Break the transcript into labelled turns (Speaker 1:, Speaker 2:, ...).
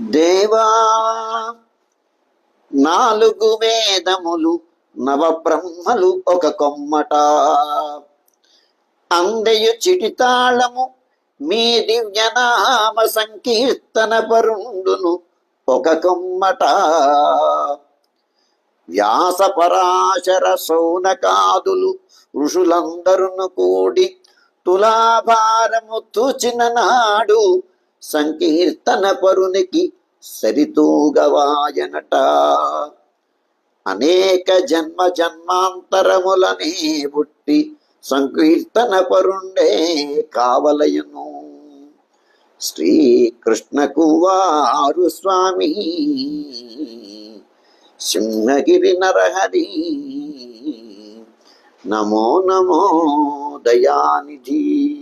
Speaker 1: దేవా నాలుగు వేదములు నవబ్రహ్మలు ఒక కొమ్మట. అందయు చిటితాళము మీ దివ్యనామ సంకీర్తన పరుండును ఒక కొమ్మట. వ్యాస పరాశర సౌనకాదులు ఋషులందరును కూడి తులాభారము తూచిన నాడు సంకీర్తన పరునికి సరితూగవాయనట. అనేక జన్మ జన్మాంతరములనే పుట్టి సంకీర్తన పరుండే కావలయును. శ్రీకృష్ణకు వారు స్వామి. సింహగిరి నరహరి. నమో నమో దయానిధి.